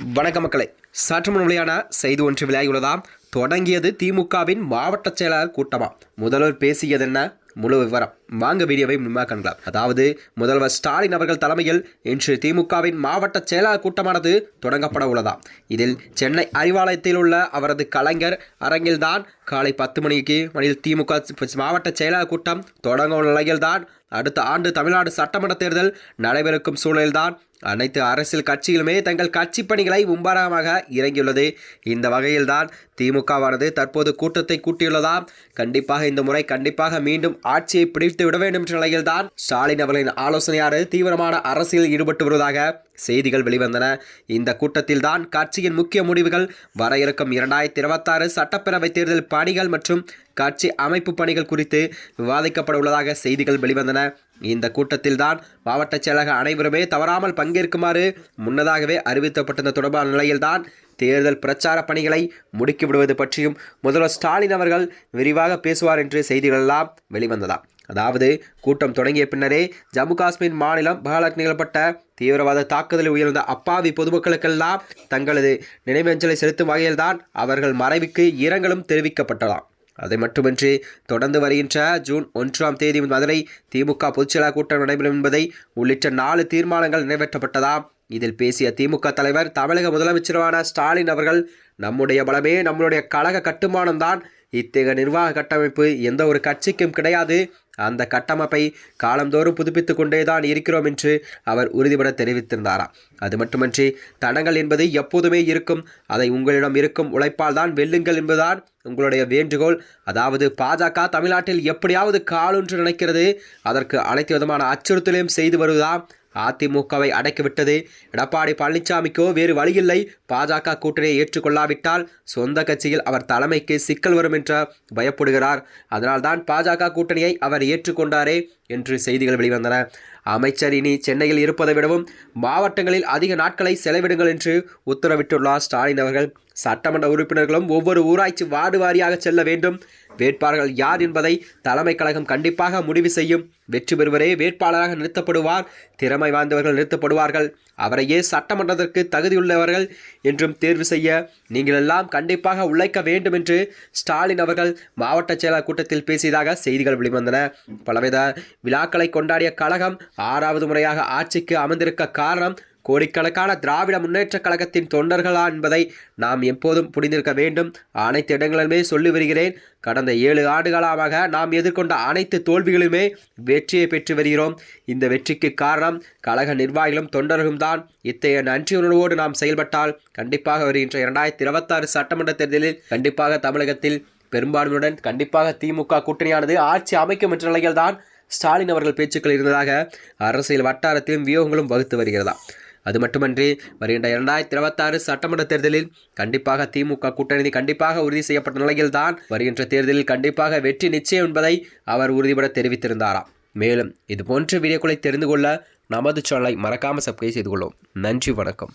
வணக்க மக்களை. சற்று முன் செய்தி ஒன்று விளையாகியுள்ளதாம் தொடங்கியது திமுகவின் மாவட்ட செயலாளர் கூட்டமா. முதல்வர் பேசியது என்ன முழு விவரம். வாங்க வீடியோவை முன்பாக காணலாம் அதாவது முதல்வர் ஸ்டாலின் அவர்கள் தலைமையில் இன்று திமுகவின் மாவட்ட செயலாளர் கூட்டமானது தொடங்கப்பட உள்ளதாம் இதில் சென்னை அறிவாலயத்தில் உள்ள அவரது கலைஞர் அரங்கில்தான் காலை பத்து மணிக்கு மணியில் திமுக மாவட்ட செயலாளர் கூட்டம் தொடங்கும் நிலையில்தான் அடுத்த ஆண்டு தமிழ்நாடு சட்டமன்ற தேர்தல் நடைபெறும் சூழலில்தான் அனைத்து அரசியல் கட்சிகளுமே தங்கள் கட்சி பணிகளை மும்பாரமாக இறங்கியுள்ளது. இந்த வகையில்தான் திமுகவானது தற்போது கூட்டத்தை கூட்டியுள்ளதாம் கண்டிப்பாக இந்த முறை கண்டிப்பாக மீண்டும் ஆட்சியை பிடித்து விட வேண்டும் என்ற நிலையில்தான் ஸ்டாலின் அவர்களின் ஆலோசனையாளர் தீவிரமான அரசியல் ஈடுபட்டு வருவதாக செய்திகள் வெளிவந்தன. இந்த கூட்டத்தில் தான் கட்சியின் முக்கிய முடிவுகள் வர இருக்கும். இரண்டாயிரத்தி இருபத்தாறு சட்டப்பேரவை தேர்தல் பணிகள் மற்றும் கட்சி அமைப்பு பணிகள் குறித்து விவாதிக்கப்பட உள்ளதாக செய்திகள் வெளிவந்தன. இந்த கூட்டத்தில் தான் மாவட்ட செயலக அனைவருமே தவறாமல் பங்கேற்குமாறு முன்னதாகவே அறிவிக்கப்பட்டிருந்த தொடர்பான நிலையில்தான் தேர்தல் பிரச்சார பணிகளை முடுக்கிவிடுவது பற்றியும் முதல்வர் ஸ்டாலின் அவர்கள் விரிவாக பேசுவார் என்று செய்திகளெல்லாம் வெளிவந்ததாம். அதாவது கூட்டம் தொடங்கிய பின்னரே ஜம்மு காஷ்மீர் மாநிலம் பஹலாக் நிகழப்பட்ட தீவிரவாத தாக்குதலில் உயர்ந்த அப்பாவி பொதுமக்களுக்கெல்லாம் தங்களது நினைவஞ்சலை செலுத்தும் வகையில்தான் அவர்கள் மறைவுக்கு இரங்கலும் தெரிவிக்கப்பட்டதாம். அதை மட்டுமின்றி தொடர்ந்து வருகின்ற ஜூன் ஒன்றாம் தேதி மதுரை திமுக பொதுச்செயலாளர் கூட்டம் நடைபெறும் என்பதை உள்ளிட்ட நாலு தீர்மானங்கள் நிறைவேற்றப்பட்டதாம். இதில் பேசிய திமுக தலைவர் தமிழக முதலமைச்சரான ஸ்டாலின் அவர்கள் நம்முடைய பலமே நம்மளுடைய கழக கட்டுமானம்தான். இத்தகைய நிர்வாக கட்டமைப்பு எந்த ஒரு கட்சிக்கும் கிடையாது. அந்த கட்டமைப்பை காலந்தோறும் புதுப்பித்து கொண்டேதான் இருக்கிறோம் என்று அவர் உறுதிபட தெரிவித்திருந்தாராம் அது மட்டுமன்றி தடங்கள் என்பது எப்போதுமே இருக்கும் அதை உங்களிடம் இருக்கும் உழைப்பால் தான் வெல்லுங்கள் என்பதுதான் உங்களுடைய வேண்டுகோள். அதாவது பாஜக தமிழ்நாட்டில் எப்படியாவது காலொன்று நினைக்கிறது அதற்கு அனைத்து விதமான அச்சுறுத்தலையும் செய்து வருவதாம் அதிமுகவை அடக்கிவிட்டது. எடப்பாடி பழனிசாமிக்கோ வேறு வழியில்லை. பாஜக கூட்டணியை ஏற்றுக்கொள்ளாவிட்டால் சொந்த கட்சியில் அவர் தலைமைக்கு சிக்கல் வரும் என்று பயப்படுகிறார். அதனால்தான் பாஜக கூட்டணியை அவர் ஏற்றுக்கொண்டாரே என்று செய்திகள் வெளிவந்தன. அமைச்சர் இனி சென்னையில் இருப்பதை விடவும் மாவட்டங்களில் அதிக நாட்களை செலவிடுங்கள் என்று உத்தரவிட்டுள்ளார் ஸ்டாலின் அவர்கள். சட்டமன்ற உறுப்பினர்களும் ஒவ்வொரு ஊராட்சி வார்டு வாரியாக செல்ல வேண்டும். வேட்பாளர்கள் யார் என்பதை தலைமை கழகம் கண்டிப்பாக முடிவு செய்யும். வெற்றி பெறுவரே வேட்பாளராக நிறுத்தப்படுவார். திறமை வாய்ந்தவர்கள் நிறுத்தப்படுவார்கள். அவரையே சட்டமன்றத்திற்கு தகுதியுள்ளவர்கள் என்றும் தேர்வு செய்ய நீங்கள் எல்லாம் கண்டிப்பாக உழைக்க வேண்டும் என்று ஸ்டாலின் அவர்கள் மாவட்ட செயலாளர் கூட்டத்தில் பேசியதாக செய்திகள் வெளிவந்தன. பலவித விழாக்களை கொண்டாடிய கழகம் ஆறாவது முறையாக ஆட்சிக்கு அமர்ந்திருக்க காரணம் கோடிக்கணக்கான திராவிட முன்னேற்றக் கழகத்தின் தொண்டர்களா என்பதை நாம் எப்போதும் புரிந்திருக்க வேண்டும். அனைத்து இடங்களிலுமே சொல்லி வருகிறேன் கடந்த ஏழு ஆண்டுகளாக நாம் எதிர்கொண்ட அனைத்து தோல்விகளுமே வெற்றியை பெற்று வருகிறோம். இந்த வெற்றிக்கு காரணம் கழக நிர்வாகிகளும் தொண்டர்களும் தான். இத்தகைய நன்றியுணர்வோடு நாம் செயல்பட்டால் கண்டிப்பாக வருகின்ற இரண்டாயிரத்தி இருபத்தாறு சட்டமன்ற தேர்தலில் கண்டிப்பாக தமிழகத்தில் பெரும்பான்மையுடன் கண்டிப்பாக திமுக கூட்டணியானது ஆட்சி அமைக்கும் என்ற நிலையில்தான் ஸ்டாலின் அவர்கள் பேச்சுக்கள் இருந்ததாக அரசியல் வட்டாரத்திலும் வியூகங்களும் வகுத்து வருகிறதா. அது மட்டுமன்றி வருகின்ற இரண்டாயிரத்தி இருபத்தாறு சட்டமன்ற தேர்தலில் கண்டிப்பாக திமுக கூட்டணி கண்டிப்பாக உறுதி செய்யப்பட்ட நிலையில்தான் வருகின்ற தேர்தலில் கண்டிப்பாக வெற்றி நிச்சயம் என்பதை அவர் உறுதிபட தெரிவித்திருந்தாராம். மேலும் இது போன்ற வீடியோக்களை தெரிந்து கொள்ள நமது சேனலை மறக்காமல் சப்ஸ்கிரைப் செய்து கொள்ளும் நன்றி வணக்கம்.